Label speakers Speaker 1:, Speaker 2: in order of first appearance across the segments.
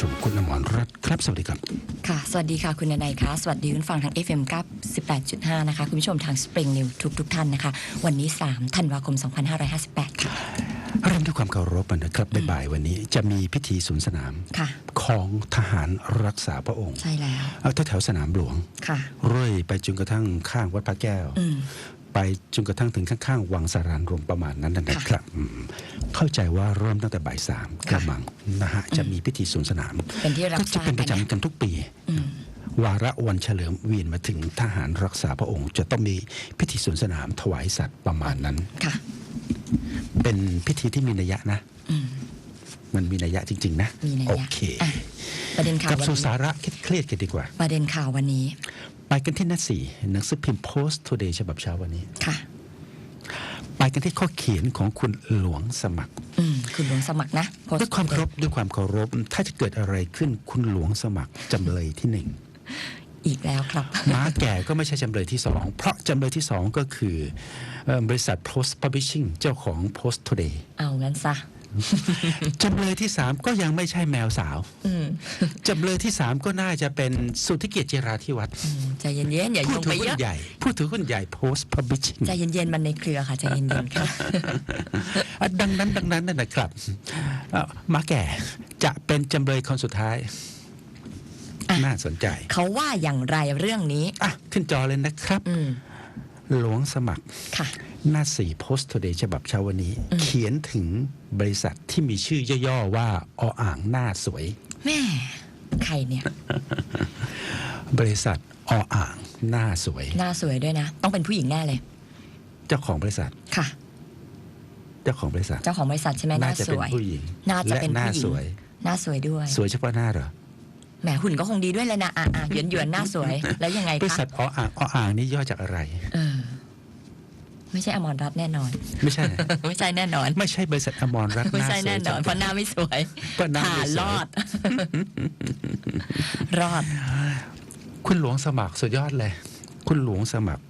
Speaker 1: ชมคุณอมรรัตน์ครับ สวัสดีครับ
Speaker 2: ค่ะ สวัสดีค่ะ คุณนายคะสวัสดีคุณฟังทาง FM กับ18.5 นะคะ คุณผู้ชมทาง Spring New ทุกทุกๆท่านนะคะ วันนี้ 3 ธันวาคม 2558 ค่ะ
Speaker 1: เริ่มด้วยความเคารพนะครับบ่ายๆวันนี้จะมีพิธีศูนย์สนาม
Speaker 2: ค่ะ
Speaker 1: ของทหารรักษาพระองค์
Speaker 2: ใช่แล้ว
Speaker 1: เอาแถวๆสนามหลวง
Speaker 2: ค่ะ
Speaker 1: เรื่อยไปจนกระทั่งข้างวัดพระแก้ว
Speaker 2: อืม
Speaker 1: ไปจนกระทั่งถึงข้างๆวังสารานรวมประมาณนั้นนะครับอืมเข้าใจว่าเริ่มตั้งแต่บ่ายสามกระมังนะฮะจะมีพิธีศูนย์สนาม
Speaker 2: เป็นที่รับ
Speaker 1: ก็
Speaker 2: ท
Speaker 1: จะ
Speaker 2: ราบ
Speaker 1: เป็นประ
Speaker 2: กันนะ
Speaker 1: จำกันทุกปี
Speaker 2: อืม
Speaker 1: วาระวันเฉลิมเวียนมาถึงทหารรักษาพระองค์ จะต้องมีพิธีสวนสนามถวายสัตว์ประมาณนั้น
Speaker 2: ค่ะ
Speaker 1: เป็นพิธีที่มีนัยยะนะ
Speaker 2: อืม
Speaker 1: มันมีนัยยะจริง ๆ นะ
Speaker 2: มีนัยยะ
Speaker 1: โอเค
Speaker 2: อะประเด็นข่าว
Speaker 1: กับ
Speaker 2: วัน
Speaker 1: สู่
Speaker 2: นี้
Speaker 1: สาระเครียดๆกันดีกว่า
Speaker 2: ประเด็นข่าววันนี้
Speaker 1: ไปกันที่หน้าสี่หนังสือพิมพ์ Post Today ฉบับเช้าวันนี้
Speaker 2: ค่ะ
Speaker 1: ไปกันที่ข้อเขียนของคุณหลวงสมัคร
Speaker 2: อืมคุณหลวงสมัครนะโพสต์
Speaker 1: ด้วยความเคารพด้วยความเคารพถ้าจะเกิดอะไรขึ้นคุณหลวงสมัครจำเลยที่หนึ่ง
Speaker 2: อีกแล้วครับ
Speaker 1: ม้าแก่ก็ไม่ใช่จำเลยที่สองเพราะจำเลยที่สองก็คือเอ่อบริษัท Post Publishing เจ้าของ Post Today
Speaker 2: เอางั้นซะ
Speaker 1: จำเลยที่สามก็ยังไม่ใช่แมวสาว
Speaker 2: อืม
Speaker 1: จำเลยที่สามก็น่าจะเป็นสุทธิเกียรติเจราธิวัฒน์
Speaker 2: อืมใจเย็นๆอย่า
Speaker 1: ผู้
Speaker 2: โยง
Speaker 1: ถื
Speaker 2: ไป
Speaker 1: อหุ้
Speaker 2: เย
Speaker 1: น
Speaker 2: อะ
Speaker 1: ใหญ่ผู้ถือหุ้นใหญ่ Post Publishing
Speaker 2: ใจเย็นๆมันในเครือค่ะใจเย็นๆค่ะ
Speaker 1: อะดังนั้นดังนั้นนั่นนะครับเอ่อม้าแก่จะเป็นจำเลยคนสุดท้าย
Speaker 2: อะ
Speaker 1: น่าสนใจ
Speaker 2: เขาว่าอย่างไรเรื่องนี้
Speaker 1: อะขึ้นจอเลยนะครับ
Speaker 2: อืม
Speaker 1: หลวงสมัคร
Speaker 2: ค่ะ
Speaker 1: หน้าสี่ Post Today ฉบับเช้าวันนี้
Speaker 2: อืม
Speaker 1: เขียนถึงบริษัทที่มีชื่อย่อๆว่าออ่างหน้าสวย
Speaker 2: แม่ใครเนี่ย
Speaker 1: บริษัทออ่างหน้าสวย
Speaker 2: หน้าสวยด้วยนะ ต้องเป็นผู้หญิงแน่เลย
Speaker 1: เจ้าของบริษัท
Speaker 2: ค่ะ
Speaker 1: เจ้าของบริษัท
Speaker 2: เจ้าของบริษัทใช่ไหมห
Speaker 1: น่า
Speaker 2: น้า
Speaker 1: จะ
Speaker 2: ส
Speaker 1: เป็น
Speaker 2: วย
Speaker 1: ผู้หญิง
Speaker 2: น่าจะ
Speaker 1: และ
Speaker 2: เป็น
Speaker 1: หน้า
Speaker 2: ผู้หญิง
Speaker 1: สวย
Speaker 2: หน้าสวยด้วย
Speaker 1: สวยเฉพาะหน้าเหรอ
Speaker 2: แหมหุ่นก็คงดีด้วยเลยนะอะอะหยวนหยวนๆหน้าสวยแล้วยังไง
Speaker 1: บริ
Speaker 2: คะ
Speaker 1: ษัทออ่างออ่างนี่ย่อจากอะไร
Speaker 2: เออ ไม่ใช่อมรรัตน์แน่นอน
Speaker 1: ไม่ใช่
Speaker 2: ไม่ใช่แน่นอน
Speaker 1: ไม่ใช่บริษัทอมรรัตน์
Speaker 2: ไม่
Speaker 1: หน้า
Speaker 2: ใช่
Speaker 1: สวย
Speaker 2: แน่นอน
Speaker 1: จัง
Speaker 2: เพราะหน้าไม่สวย
Speaker 1: ก็หน้า
Speaker 2: ผ่า
Speaker 1: ไม่สวย
Speaker 2: รอด รอด
Speaker 1: คุณหลวงสมัครสุดยอดเลย คุณหลวงสมัคร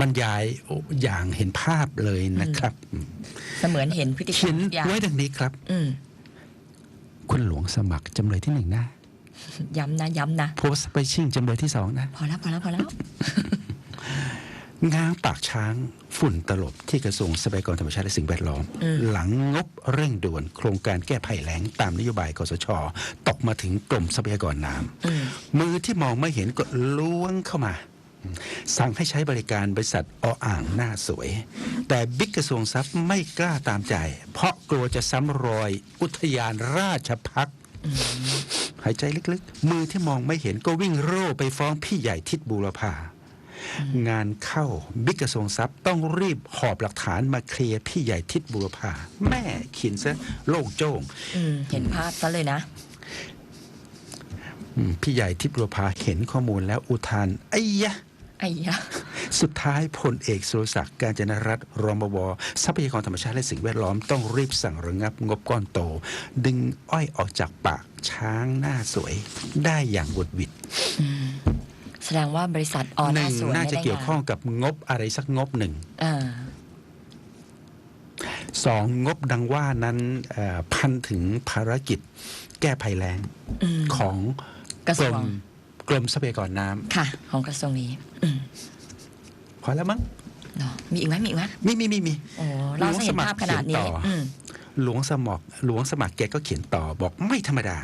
Speaker 1: บรรยายอย่างเห็นภาพเลยนะครับ
Speaker 2: เสมือนเห็นพฤติกร
Speaker 1: เขี
Speaker 2: ร
Speaker 1: ย
Speaker 2: ม
Speaker 1: น
Speaker 2: ทุกอย่าง
Speaker 1: ไว้ดังนี้ครับ
Speaker 2: อืม
Speaker 1: คุณหลวงสมัครจำเลยที่หนึ่งนะ
Speaker 2: ย้ำนะย้ำนะ
Speaker 1: โพสต์ไปชิ่งจำเลยที่สองนะ
Speaker 2: พอแล้วพอแล้วพอแล้ว
Speaker 1: ง้างปากช้างฝุ่นตลบที่กระทรวงทรัพยากรธรรมชาติและสิ่งแวดล้อม
Speaker 2: อืม
Speaker 1: หลังงบเร่งด่วนโครงการแก้ภัยแล้งตามนโยบายกสชตกมาถึงกรมทรัพยากรน้ำ
Speaker 2: อืม
Speaker 1: มือที่มองไม่เห็นก็ล้วงเข้ามา สั่งให้ใช้บริการบริษัทออ่างหน้าสวย แต่บิ๊กกระทรวงทรัพย์ไม่กล้าตามใจ เพราะกลัวจะซ้ำรอย อุทยานราชพักษ์หายใจลึกๆ มือที่มองไม่เห็นก็วิ่งโร่ไปฟ้องพี่ใหญ่ทิศบูรพา งานเข้าบิ๊กกระทรวงทรัพย์ต้องรีบหอบหลักฐานมาเคลียร์พี่ใหญ่ทิศบูรพาแม่เขียนซะโล่งโจ้ง
Speaker 2: อืมเห็นภาพซะเลยนะ
Speaker 1: อืมพี่ใหญ่ทิพย์บุรพาเห็นข้อมูลแล้วอุทานไอ้ยะ
Speaker 2: ไอ้ยะ
Speaker 1: สุดท้ายพลเอกสุรศักดิ์การจนรัตน์รองบวทรัพยากรธรรมชาติและสิ่งแวดล้อมต้องรีบสั่งระงับงบก้อนโต ดึงอ้อยออกจากปากช้างหน้าสวยได้อย่างบุดหวิด
Speaker 2: แส ดงว่าบริษัทออ
Speaker 1: ห
Speaker 2: หน้า
Speaker 1: นึ่ง
Speaker 2: สวย
Speaker 1: น่า
Speaker 2: ไม่
Speaker 1: จะ
Speaker 2: ได้
Speaker 1: เกี่ยวข้อง
Speaker 2: งาน
Speaker 1: กับงบอะไรสักงบหนึ่ง
Speaker 2: เออ
Speaker 1: สองงบดังว่านั้นเอ่อพันถึงภารกิจแก้ภัยแล้ง
Speaker 2: อืม
Speaker 1: ของ
Speaker 2: กระ
Speaker 1: ก
Speaker 2: ทร
Speaker 1: ร
Speaker 2: วง
Speaker 1: มกรมทรัพยากรน้ำ
Speaker 2: ค่ะ ของกระทรวงนี้อืม
Speaker 1: พอแล้วมั้ง
Speaker 2: เนอะมีอีกไหมมีอีกไหม
Speaker 1: มีมีมีมี
Speaker 2: โอ้เราให้เห็นภาพขนาดนี้
Speaker 1: หลวงสมัครเขียนต่ออื
Speaker 2: อืม
Speaker 1: หลวงสมัครหลวงสมัครแกก็เขียนต่อบอกไม่ธรรมดา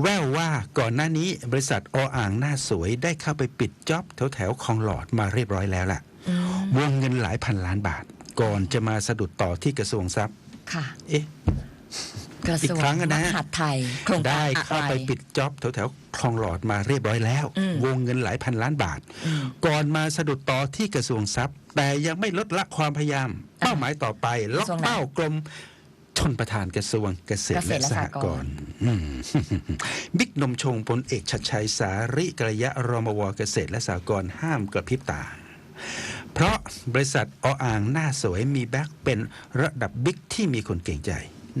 Speaker 1: แววว่าก่อนหน้านี้บริษัทออ่างหน้าสวยได้เข้าไปปิดจ็อบแถวแถวๆคลองหลอดมาเรียบร้อยแล้วล่ะ
Speaker 2: อืม
Speaker 1: วงเงินหลายพันล้านบาท ก่อนจะมาสะดุดต่อที่กระทรวงทรัพย์
Speaker 2: ค่ะ
Speaker 1: เอ๊ะ
Speaker 2: กระทรวง
Speaker 1: อีกครั้งอะนะ
Speaker 2: มหาดไทยโครงการ
Speaker 1: ได้
Speaker 2: อะ
Speaker 1: เข้า
Speaker 2: ไร
Speaker 1: ไปปิดจ็อบแถวแถวๆคลองหลอดมาเรียบร้อยแล้ว
Speaker 2: อืม
Speaker 1: วงเงินหลายพันล้านบาท
Speaker 2: อืม
Speaker 1: ก่อนมาสะดุดต่อที่กระทรวงทรัพย์ แต่ยังไม่ลดละความพยายาม เป้าหมายต่อไป ล็อก
Speaker 2: กระทรวงไหน
Speaker 1: เป้ากรม ชนประธานกระทรวงเกษตร
Speaker 2: เกษต
Speaker 1: และ
Speaker 2: รและ
Speaker 1: ส
Speaker 2: ส
Speaker 1: ห
Speaker 2: ห
Speaker 1: ก
Speaker 2: ก
Speaker 1: ร
Speaker 2: รณ์
Speaker 1: ณ์อืมบิ๊กนมชงพลเอกชัดชัยสาริกระยะรมวเกษตรและสหกรณ์ห้ามกระพริบตา เพราะบริษัทออ่างหน้าสวยมีแบ็คเป็นระดับบิ๊กที่มีคนเก่งใจ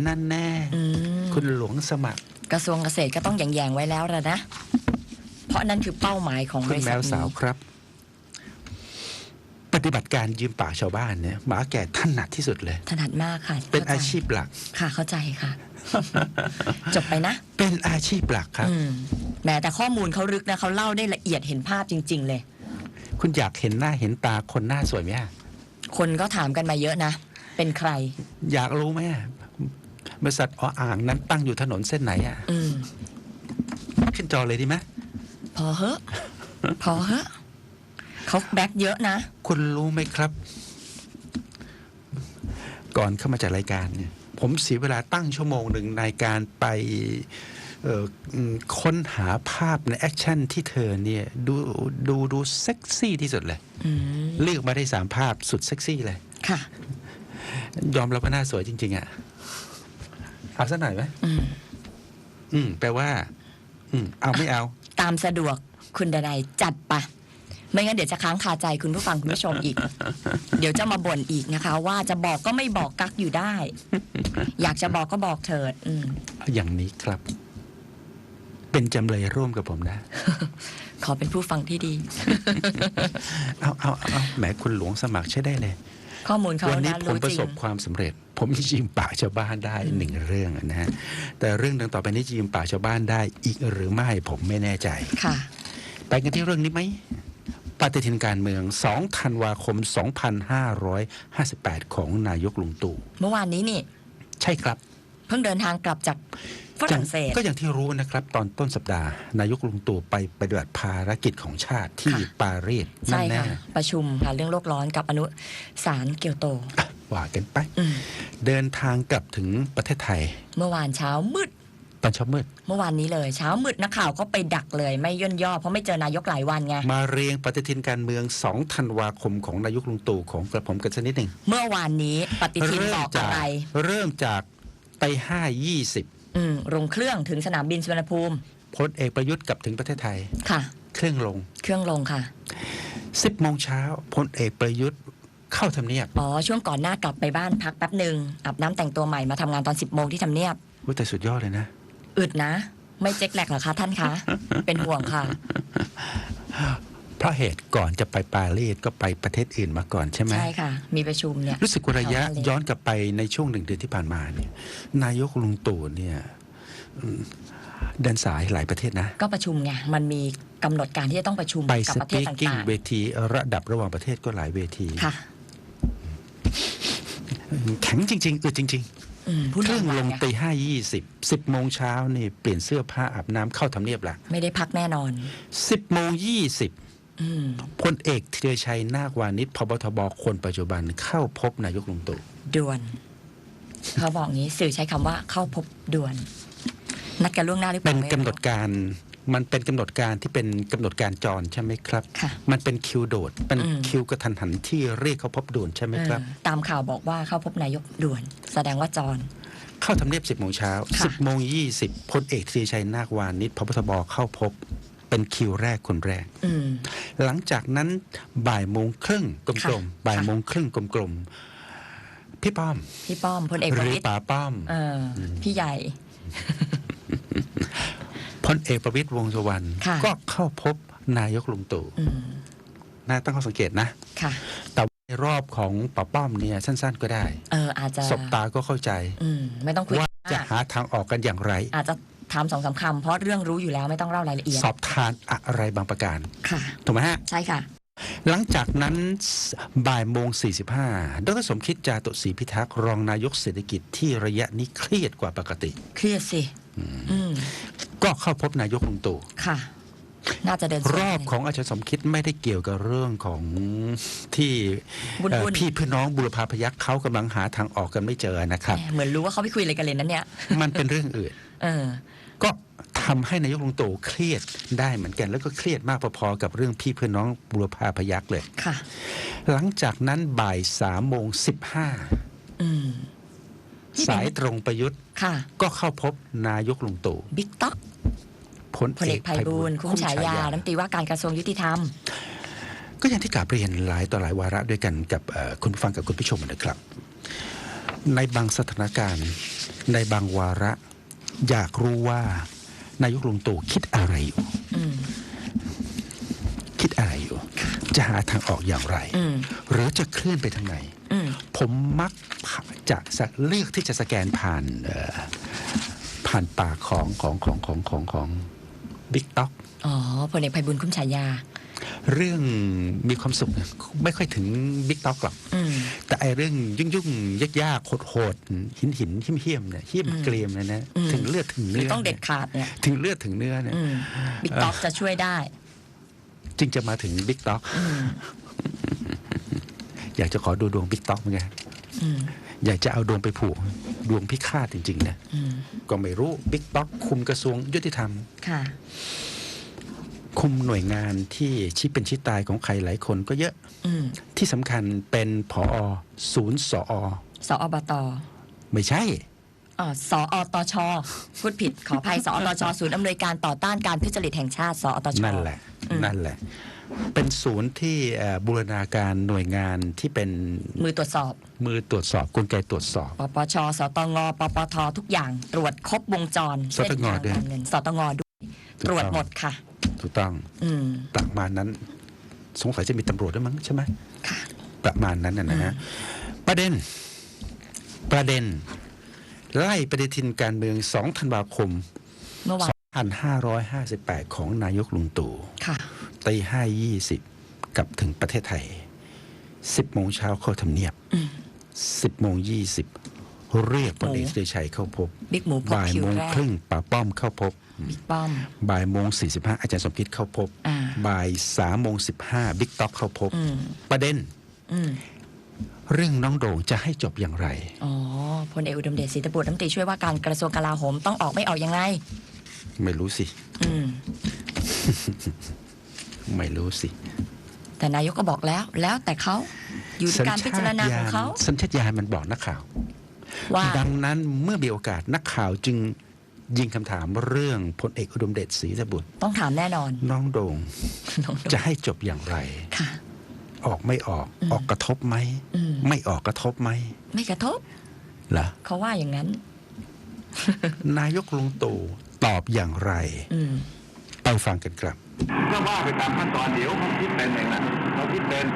Speaker 1: นั่นแน่
Speaker 2: อืม
Speaker 1: คุณหลวงสมัคร
Speaker 2: กระทรวงเกษตรก็ต้องแยงๆไว้แล้วละนะ เพราะนั่นคือเป้าหมายของบ
Speaker 1: คุณ
Speaker 2: ริ
Speaker 1: แม
Speaker 2: ษัท
Speaker 1: วสาว
Speaker 2: นี้
Speaker 1: ครับป ฏิบัติการยืมปากชาวบ้านเนี่ยหมาแก่ถนัดที่สุดเลย
Speaker 2: ถนัดมากค่ะ
Speaker 1: เป็น
Speaker 2: ข้ใจ
Speaker 1: อาชีพหลัก
Speaker 2: ค่ะเข้าใจค่ะ จบไปนะ
Speaker 1: เป็นอาชีพหลักครับ
Speaker 2: อืมแหมแต่ข้อมูลเขาลึกนะเขาเล่าได้ละเอียดเห็นภาพจริง ๆ เลย
Speaker 1: คุณอยากเห็นหน้าเห็นตาคนหน้าสวยไหมอะ
Speaker 2: คนก็ถามกันมาเยอะนะ เป็นใคร
Speaker 1: อยากรู้ไหมอะบริษัทออ่างนั้นตั้งอยู่ถนนเส้นไหนอะ
Speaker 2: อืม
Speaker 1: ขึ้นจอเลยดีไหม
Speaker 2: พอเหอะพอเหอะ เขาแบ็คเยอะนะ
Speaker 1: คุณรู้ไหมครับ ก่อนเข้ามาจัดรายการเนี่ย ผมเสียเวลาตั้งชั่วโมงหนึ่งในการไปเอ่ออืมค้นหาภาพในแอคชั่นที่เธอเนี่ยดูดูดูเซ็กซี่ที่สุดเลย
Speaker 2: อืม
Speaker 1: เลือกมาได้สามภาพสุดเซ็กซี่เลย
Speaker 2: ค่ะ
Speaker 1: ยอมรับว่าหน้าสวยจริง ๆ อะ เอาสักหน่อยไหม
Speaker 2: อืม
Speaker 1: อืมแปลว่า อืม เอาไม่เอา
Speaker 2: ตามสะดวกคุณดนัยจัดไปะ ไม่งั้นเดี๋ยวจะค้างคาใจคุณผู้ฟังคุณผู้ชมอีก เดี๋ยวจะมาบ่นอีกนะคะ ว่าจะบอกก็ไม่บอกกักอยู่ได้ อยากจะบอกก็บอกเถิดอืม
Speaker 1: อย่างนี้ครับ เป็นจำเลยร่วมกับผมนะ
Speaker 2: ขอเป็นผู้ฟังที่ดี
Speaker 1: เอาเอาเอาแหมคุณหลวงสมัครใช้ได้เลย
Speaker 2: ข้อมูลเขา
Speaker 1: วันนี้
Speaker 2: นะ
Speaker 1: ผม
Speaker 2: รู้
Speaker 1: ประ
Speaker 2: จริ
Speaker 1: ส
Speaker 2: ง
Speaker 1: บความสำเร็จ ผมยืมปากชาวบ้านได้หนึ่งเรื่องนะฮะแต่เรื่องดังต่อไปนี้จะยืมปากชาวบ้านได้อีกหรือไม่ผมไม่แน่ใจ
Speaker 2: ค่ะ
Speaker 1: ไปกันที่เรื่องนี้ไหม ปฏิทินการเมือง 2 ธันวาคม 2558 ของนายกลุงตู่
Speaker 2: เมื่อวานนี้นี่
Speaker 1: ใช่ครับ
Speaker 2: เพิ่งเดินทางกลับจากฝรั่งเศส
Speaker 1: ก็อย่างที่รู้นะครับ ตอนต้นสัปดาห์ นายกลุงตู่ไปปฏิบัติภารกิจของชาติที่
Speaker 2: ค่ะ
Speaker 1: ปารีสนั่
Speaker 2: ใช่
Speaker 1: นแน่
Speaker 2: ค่ะประชุมค่ะเรื่องโลกร้อนกับอนุสารเกียวโต
Speaker 1: อะว่ากันไป
Speaker 2: อืม
Speaker 1: เดินทางกลับถึงประเทศไทย
Speaker 2: เมื่อวานเช้ามืด
Speaker 1: ตอนเช้ามืด
Speaker 2: เมื่อวานนี้เลย เช้ามืดนักข่าวก็ไปดักเลย ไม่ย่นย่อเพราะไม่เจอนายกหลายวันไง
Speaker 1: มาเรียงปฏิทินการเมือง2ธันวาคมของนายกลุงตู่ของกระผมกันสักนิดหนึ่ง
Speaker 2: เมื่อวานนี้ปฏิทิน
Speaker 1: เริ่
Speaker 2: บ
Speaker 1: ม
Speaker 2: อก
Speaker 1: จา
Speaker 2: อะ
Speaker 1: ก
Speaker 2: ไร
Speaker 1: เริ่มจากไปห้ายี่สิบ
Speaker 2: อืมลงเครื่องถึงสนามบินสุวรรณภูมิ
Speaker 1: พลเอกประยุทธ์กลับถึงประเทศไทย
Speaker 2: ค่ะ
Speaker 1: เครื่องลง
Speaker 2: เครื่องลงค่ะ
Speaker 1: 10โมงเช้าพลเอกประยุทธ์เข้าทำเนียบ
Speaker 2: อ๋อช่วงก่อนหน้ากลับไปบ้านพักแป๊บหนึ่งอาบน้ำแต่งตัวใหม่มาทำงานตอน10โมงที่ทำเนียบ
Speaker 1: ว่าแต่สุดยอดเลยนะ
Speaker 2: อึดนะ ไม่เจ๊กแหลกเหรอคะท่านคะ เป็นห่วงค่ะ
Speaker 1: เพราะเหตุก่อนจะไปปารีสก็ไปประเทศอื่นมาก่อนใช่ไหม
Speaker 2: ใช่ค่ะ มีประชุมเนี่ย
Speaker 1: รู้สึกว่าระยะ
Speaker 2: แถวทะเล
Speaker 1: ย้อนกลับไปในช่วงหนึ่งเดือนที่ผ่านมาเนี่ย นายกลุงตู่เนี่ยอืมเดินสายหลายประเทศนะ
Speaker 2: ก็ประชุมไงมันมีกำหนดการที่จะต้องประชุม
Speaker 1: ไป
Speaker 2: กับ
Speaker 1: ส
Speaker 2: ประเท
Speaker 1: ปี
Speaker 2: ศ
Speaker 1: กิ้ง
Speaker 2: ต่าง
Speaker 1: เวทีระดับระหว่างประเทศก็หลายเวที
Speaker 2: ๆค่ะ
Speaker 1: แข็งจริงๆอึดจริง
Speaker 2: อืม
Speaker 1: ๆ
Speaker 2: ผู้
Speaker 1: เครื่อง
Speaker 2: นำ
Speaker 1: ลง
Speaker 2: ไง
Speaker 1: ตีห้ายี่สิบสิบโมงเช้านี่เปลี่ยนเสื้อผ้าอาบน้ำเข้าทำเนียบละ
Speaker 2: ไม่ได้พักแน่นอน
Speaker 1: สิบโมงยี่สิบ
Speaker 2: อืม
Speaker 1: พลเอกธีรชัยนาควานิชพบทบคนปัจจุบันเข้าพบนายกลุงตู่
Speaker 2: ด่วน เขาบอกงี้สื่อใช้คำว่าเข้าพบด่วน นัดกันล่วงหน้าหรือเป
Speaker 1: เป็
Speaker 2: ล่านไม่รู้
Speaker 1: กำหนดการ มันเป็นกำหนดการที่เป็นกำหนดการจรใช่ไหมครับ
Speaker 2: ค่ะ
Speaker 1: มันเป็นคิวโดดเป็น
Speaker 2: อืม
Speaker 1: คิวกระทันหันที่เรียกเขาพบด่วนใช่ไหมครับ
Speaker 2: เออตามข่าวบอกว่าเข้าพบนายกด่วน แสดงว่าจร
Speaker 1: เข้าทำเนียบ10โมงเช้า
Speaker 2: ค่ะ
Speaker 1: 10โมง20พลเอกธีรชัยนาควานิชพบทบเข้าพบเป็นคิวแรกคนแรก
Speaker 2: อืม
Speaker 1: หลังจากนั้นบ่ายโมงครึ่งกล
Speaker 2: ค่ะ
Speaker 1: มๆบ่ายโมงครึ่งกลมๆพี่ป้อม
Speaker 2: พี่ป้อมพลเอก
Speaker 1: ห
Speaker 2: ประ
Speaker 1: รือ
Speaker 2: วิตร
Speaker 1: ป๋าป้อม
Speaker 2: เอออพี่ใหญ่
Speaker 1: พ ลเอกประวิตยวงษ์สุวรรณ
Speaker 2: ค่ะ
Speaker 1: ก็เข้าพบนายกลุงตู่
Speaker 2: อืม
Speaker 1: น่าตั้งข้อสังเกตนะ
Speaker 2: ค่ะ
Speaker 1: แต่ว่าในรอบของป๋าป้อมเนี่ยสั้น ๆ ก็ได้
Speaker 2: เอออาจจะ
Speaker 1: สบตาก็เข้าใจ
Speaker 2: อืมไม่ต้องคุย
Speaker 1: ว่าจะ
Speaker 2: มาก
Speaker 1: หาทางออกกันอย่างไร
Speaker 2: อาจจะถามสองสามคำเพราะเรื่องรู้อยู่แล้วไม่ต้องเล่ารายละเอียด
Speaker 1: สอบทานอะไรบางประการ
Speaker 2: ค่ะ
Speaker 1: ถูกไหมฮะ
Speaker 2: ใช่ค่ะ
Speaker 1: หลังจากนั้นบ่ายโมง 45 ดรสมคิดจาตุศรีพิทักษ์รองนายกเศรษฐกิจที่ระยะนี้เครียดกว่าปกติ
Speaker 2: เครียดสิอืม
Speaker 1: ก็เข้าพบนายกลุงตู่
Speaker 2: ค่ะ น่าจะเดินสวน
Speaker 1: รอบของอาจารย์สมคิดไม่ได้เกี่ยวกับเรื่องของที่
Speaker 2: บุญ
Speaker 1: เอ่อ
Speaker 2: บุญ
Speaker 1: พี่พี่น้องบุรพาพยัคฆ์เขากำลังหาทางออกกันไม่เจอนะครับ
Speaker 2: แหมเหมือนรู้ว่าเขาไปคุยอะไรกันเลยนั้นเนี่ย
Speaker 1: มันเป็นเรื่องอื่น
Speaker 2: เออ
Speaker 1: ก็ทำให้นายกลุงตู่เครียดได้เหมือนกัน แล้วก็เครียดมากพอๆกับเรื่องพี่เพื่อนน้องบุรพาพยัคฆ์เลย
Speaker 2: ค่ะ
Speaker 1: หลังจากนั้นบ่ายสามโมงสิบห้า
Speaker 2: อืมนี่เป็น
Speaker 1: สายตรงประยุทธ์
Speaker 2: ค่ะ
Speaker 1: ก็เข้าพบนายกลุงตู่
Speaker 2: บิ๊กต๊อก
Speaker 1: พ ล
Speaker 2: พลเอกไพบูลย์คุ้มฉายาน้ำตรีว่าการกระทรวงยุติธรรม
Speaker 1: ก็อย่างที่กราบเรียนหลายต่อหลายวาระด้วยกันกับเอ่อคุณผู้ฟังกับคุณผู้ชมนะครับ ในบางสถานการณ์ ในบางวาระ อยากรู้ว่านายกลุงตู่คิดอะไรอยู่
Speaker 2: อืม
Speaker 1: คิดอะไรอยู่ใจจะหาทางออกอย่างไร
Speaker 2: อืม
Speaker 1: หรือจะเคลื่อนไปทางไหน
Speaker 2: อืม
Speaker 1: ผมมักจะเลือกที่จะสแกนผ่านเอ่อผ่านปากของของของของของของ บิ๊กต็อก
Speaker 2: อ๋อพลเอกไพบุญคุ้มฉายา
Speaker 1: เรื่องมีความสุขไม่ค่อยถึงบิ๊กต็อกหรอก
Speaker 2: อืม
Speaker 1: แต่ไอเรื่องยุ่งยุ่งยากยากๆโหดๆหินหินหิมเหิมๆเนี่ยเหิม
Speaker 2: อืม
Speaker 1: เกรียมเลยนะ
Speaker 2: อืม
Speaker 1: ถึงเลือดถึง
Speaker 2: หรือ
Speaker 1: เนื้อ
Speaker 2: ต้องเด็ดขาดเนี่ย
Speaker 1: ถึงเลือดถึงเนื้อเนี่ย
Speaker 2: อืมบิ๊กต็อกจะช่วยได้
Speaker 1: จึงจะมาถึงบิ๊กต็อก
Speaker 2: อืม
Speaker 1: อยากจะขอดูดวงบิ๊กต็อกเหมือนกัน
Speaker 2: อืม
Speaker 1: อยากจะเอาดวงไปผูก ดวงพิฆาตจริง ๆ นะ
Speaker 2: อืม
Speaker 1: ก็ไม่รู้บิ๊กต็อกคุมกระทรวงยุติธรรม
Speaker 2: ค่ะ
Speaker 1: คุมหน่วยงานที่ชี้เป็นชี้ตายของใครหลายคนก็เยอะ
Speaker 2: อืม
Speaker 1: ที่สำคัญเป็นผอศูนย์สอ
Speaker 2: สอบต
Speaker 1: ไม่ใช่
Speaker 2: อ๋อสอตชพูดผิดขออภัยสอตชศูนย์อำนวยการต่อต้านการทุจริตแห่งชาติสอตช
Speaker 1: นั่นแหละ
Speaker 2: อืม
Speaker 1: นั่นแหละ เป็นศูนย์ที่เอ่อบูรณาการหน่วยงานที่เป็น
Speaker 2: มือตรวจสอบ
Speaker 1: มือตรวจสอบกลไกตรวจสอบ
Speaker 2: ปปช สตง ปปท ทุกอย่างตรวจครบวงจร
Speaker 1: สตงด้วย
Speaker 2: เส้นทางการเงินสตงด้วย
Speaker 1: ถูกต้อง
Speaker 2: ตรวจหมดค่ะ
Speaker 1: ถูกต้อง
Speaker 2: อืม
Speaker 1: ประมาณนั้น สงสัยจะมีตำรวจด้วยมั้งใช่ไหม
Speaker 2: ค่ะ
Speaker 1: ประมาณนั้นนะนะฮะประเด็น ประเด็น ไล่ปฏิทินการเมือง 2 ธันวาคม
Speaker 2: เมื่อวาน
Speaker 1: 2558 ของนายกลุงตู่
Speaker 2: ค่ะ
Speaker 1: ตีห้ายี่สิบกลับถึงประเทศไทย 10โมงเช้าเข้าทำเนียบ
Speaker 2: อืม
Speaker 1: 10โมง20 เรียกพลเอก
Speaker 2: โอ้
Speaker 1: สุรชัยเข้าพบ
Speaker 2: บิ๊กหมูพบ
Speaker 1: บ่าย
Speaker 2: คิว
Speaker 1: โมง
Speaker 2: แรก
Speaker 1: ครึ่งป้าป้อมเข้าพบ
Speaker 2: บิ๊กป้อม
Speaker 1: บ่ายโมง45อาจารย์สมคิดเข้าพบ
Speaker 2: อ่า
Speaker 1: บ่าย3โมง15บิ๊กต็อกเข้าพบ
Speaker 2: อืม
Speaker 1: ประเด็น
Speaker 2: อืม
Speaker 1: เรื่องน้องโด่งจะให้จบอย่างไร
Speaker 2: อ๋อพลเอกอุดมเดชศรีตบุตรรัฐมนตรีช่วยว่าการกระทรวงกลาโหมต้องออกไม่ออกยังไง
Speaker 1: ไม่รู้สิ
Speaker 2: อืม
Speaker 1: ไม่รู้สิ
Speaker 2: แต่นายกก็บอกแล้ว แล้วแต่เขาอยู่ที่การพิจารณาของเขา
Speaker 1: สัญชาตญาณมันบอกนักข่าว
Speaker 2: ว่า
Speaker 1: ดังนั้นเมื่อมีโอกาสนักข่าวจึงยิงคำถามเรื่องพลเอกอุดมเดชศรีตบุตร
Speaker 2: ต้องถามแน่นอน
Speaker 1: น้องโด่ง
Speaker 2: น้องโด
Speaker 1: จะให้จบอย่างไร
Speaker 2: ค่ะ
Speaker 1: ออกไม่ออก
Speaker 2: อืม
Speaker 1: ออกกระทบไหม
Speaker 2: อืม
Speaker 1: ไม่ออกกระทบไหม
Speaker 2: ไม่กระทบ
Speaker 1: เหรอ
Speaker 2: เขาว่าอย่างนั้น
Speaker 1: นายกลุงตู่ ตอบอย่างไร
Speaker 2: อืม
Speaker 1: ไปฟังกันครับ
Speaker 3: ก็ว่าไปตามขั้นตอนเดี๋ยวเขาคิดเป็นเองนะเขาคิดเป็น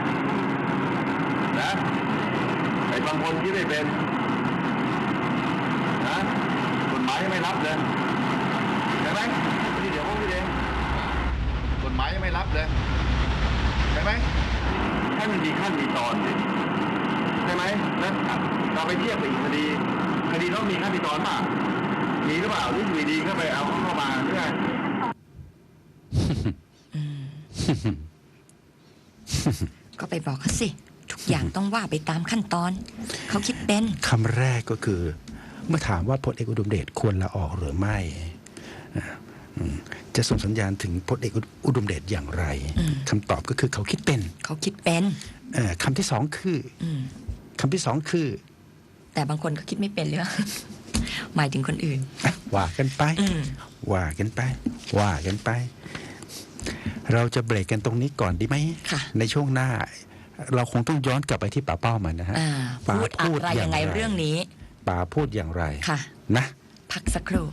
Speaker 3: นะไอ้บางคนคิดไม่เป็นนะกฎหมายยังไม่รับเลยใช่ไหมที่เดี๋ยวเขาคิดเองกฎหมายยังไม่รับเลยใช่ไหมให้มันมีขั้นมีตอนสิใช่ไหมแล้วเราไปเทียบกับอีกคดี คดีต้องมีขั้นมีตอนป่ะ มีหรือเปล่าหรืออยู่ดีๆก็ไปเอาเขาเข้ามาหรือไง
Speaker 2: ก็ไปบอกเขาสิ ทุกอย่างต้องว่าไปตามขั้นตอน เขาคิดเป็น
Speaker 1: คำแรกก็คือ เมื่อถามว่าพลเอกอุดมเดชควรลาออกหรือไม่อ่าอืมจะส่งสัญญาณถึงพลเอกอุดมเดชอย่างไร
Speaker 2: อืม
Speaker 1: คำตอบก็คือเขาคิดเป็น
Speaker 2: เขาคิดเป็น
Speaker 1: เอ่อคำที่สองคือ
Speaker 2: อืม
Speaker 1: คำที่สองคือ
Speaker 2: แต่บางคนก็คิดไม่เป็นเลย หมายถึงคนอื่น
Speaker 1: อะว่ากันไป
Speaker 2: อืม
Speaker 1: ว่ากันไป ว่ากันไป เราจะเบรกกันตรงนี้ก่อนดีไหม
Speaker 2: ค่ะ
Speaker 1: ในช่วงหน้า เราคงต้องย้อนกลับไปที่ป่าเป้ามันนะฮะ
Speaker 2: อ่า
Speaker 1: ป๋า
Speaker 2: พูดอะไรยังไงเรื่องนี้
Speaker 1: ป่าพูดอย่างไร
Speaker 2: ค่ะ
Speaker 1: นะ
Speaker 2: พักสักครู่